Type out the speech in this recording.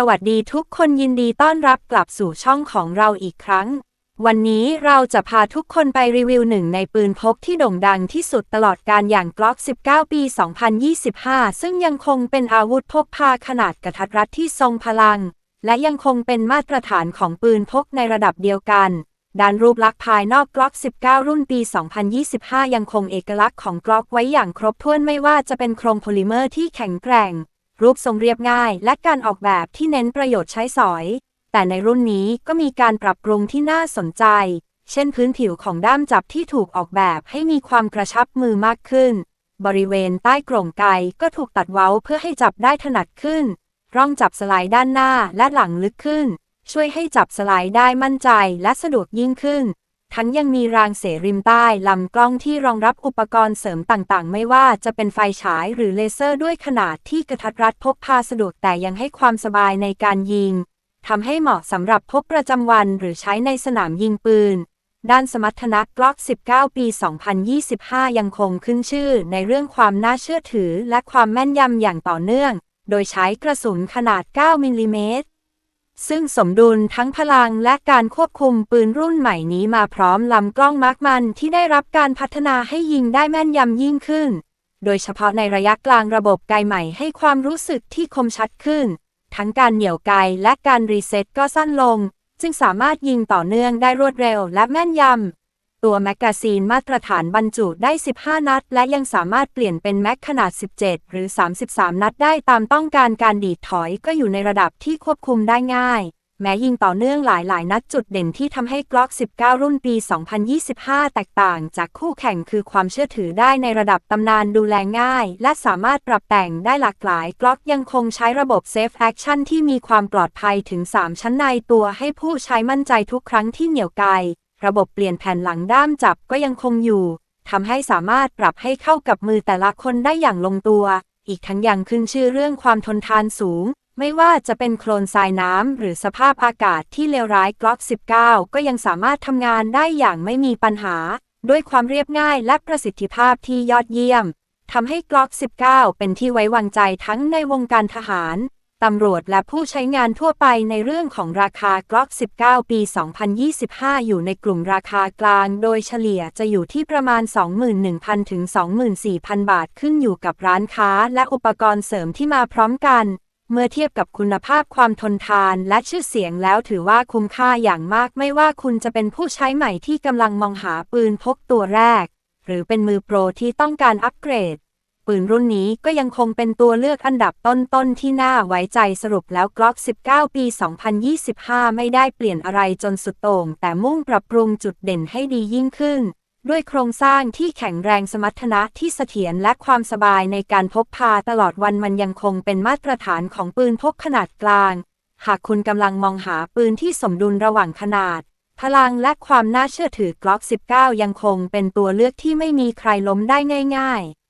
สวัสดีทุกคนยินดีต้อนรับกลับสู่ช่องของเราอีกครั้ง วันนี้เราจะพาทุกคนไปรีวิวหนึ่งในปืนพกที่โด่งดังที่สุดตลอดการอย่าง Glock 19 ปี 2025 ซึ่งยังคงเป็นอาวุธพกพาขนาดกระทัดรัดที่ทรงพลัง และยังคงเป็นมาตรฐานของปืนพกในระดับเดียวกันด้านรูปลักษณ์ภายนอก Glock 19 รุ่นปี 2025 ยังคงเอกลักษณ์ของ Glock ไว้อย่างครบถ้วนไม่ว่าจะเป็นโครงโพลิเมอร์ที่แข็งแกร่ง รูปทรงเรียบง่าย และการออกแบบที่เน้นประโยชน์ใช้สอย แต่ในรุ่นนี้ก็มีการปรับปรุงที่น่าสนใจ เช่นพื้นผิวของด้ามจับที่ถูกออกแบบให้มีความกระชับมือมากขึ้น บริเวณใต้กล่งไกก็ถูกตัดเว้าเพื่อให้จับได้ถนัดขึ้น ร่องจับสไลด์ด้านหน้าและหลังลึกขึ้น ช่วยให้จับสไลด์ได้มั่นใจและสะดวกยิ่งขึ้น ทั้งยังมีรางเสริมใต้ลำกล้องที่รองรับอุปกรณ์เสริมต่างๆ ไม่ว่าจะเป็นไฟฉายหรือเลเซอร์ด้วยขนาดที่กระทัดรัดพกพาสะดวกแต่ยังให้ความสบายในการยิงทำให้เหมาะสำหรับพกประจำวันหรือใช้ในสนามยิงปืน ด้านสมรรถนะกล็อก 19 ปี 2025 ยังคงขึ้นชื่อในเรื่องความน่าเชื่อถือและความแม่นยำอย่างต่อเนื่อง โดยใช้กระสุนขนาด 9 มิลลิเมตร ซึ่งสมดุลทั้งพลังและการควบคุมปืนรุ่นใหม่นี้มาพร้อมลำกล้องมาร์กมันที่ได้รับการพัฒนาให้ยิงได้แม่นยำยิ่งขึ้น โดยเฉพาะในระยะกลางระบบไกใหม่ให้ความรู้สึกที่คมชัดขึ้น ทั้งการเหนี่ยวไกและการรีเซ็ตก็สั้นลง จึงสามารถยิงต่อเนื่องได้รวดเร็วและแม่นยำ ตัวแมกกาซีนมาตรฐานบรรจุได้ 15 นัด และยังสามารถเปลี่ยนเป็นแม็กขนาด 17 หรือ 33 นัดได้ตามต้องการการดีดถอยก็อยู่ในระดับที่ควบคุมได้ง่าย แม้ยิงต่อเนื่องหลายๆนัดจุดเด่นที่ทำให้ Glock 19 รุ่นปี 2025 แตกต่างจากคู่แข่งคือความเชื่อถือได้ในระดับตำนานดูแลง่าย และสามารถปรับแต่งได้หลากหลาย Glock ยังคงใช้ระบบ Safe Action ที่มีความปลอดภัยถึง 3 ชั้นในตัวให้ผู้ใช้มั่นใจทุกครั้งที่เหนี่ยวไกล ระบบเปลี่ยนแผ่นหลังด้ามจับก็ยังคงอยู่ทำให้สามารถปรับให้เข้ากับมือแต่ละคนได้อย่างลงตัว อีกทั้งยังขึ้นชื่อเรื่องความทนทานสูง ไม่ว่าจะเป็นโคลนทรายน้ำหรือสภาพอากาศที่เลวร้ายกลอก19 ก็ยังสามารถทำงานได้อย่างไม่มีปัญหา ด้วยความเรียบง่ายและประสิทธิภาพที่ยอดเยี่ยมทำให้กลอก19 เป็นที่ไว้วางใจทั้งในวงการทหาร ตำรวจและผู้ใช้งานทั่วไปในเรื่องของราคากล็อก 19 ปี 2025 อยู่ในกลุ่มราคากลาง โดยเฉลี่ยจะอยู่ที่ประมาณ 21,000 ถึง 24,000 บาทขึ้นอยู่กับร้านค้าและอุปกรณ์เสริมที่มาพร้อมกัน เมื่อเทียบกับคุณภาพความทนทานและชื่อเสียงแล้วถือว่าคุ้มค่าอย่างมากไม่ว่าคุณจะเป็นผู้ใช้ใหม่ที่กำลังมองหาปืนพกตัวแรก หรือเป็นมือโปรที่ต้องการอัปเกรด ปืนรุ่นนี้ก็ยังคงเป็นตัวเลือกอันดับต้นๆที่น่าไว้ใจสรุปแล้ว Glock 19 ปี 2025 ไม่ได้เปลี่ยนอะไรจนสุดโต่ง แต่มุ่งปรับปรุงจุดเด่นให้ดียิ่งขึ้น ด้วยโครงสร้างที่แข็งแรงสมรรถนะที่เสถียรและความสบายในการพกพาตลอดวันมันยังคงเป็นมาตรฐานของปืนพกขนาดกลาง หากคุณกำลังมองหาปืนที่สมดุลระหว่างขนาดพลังและความน่าเชื่อถือ Glock 19 ยังคงเป็นตัวเลือกที่ไม่มีใครล้มได้ง่าย ๆ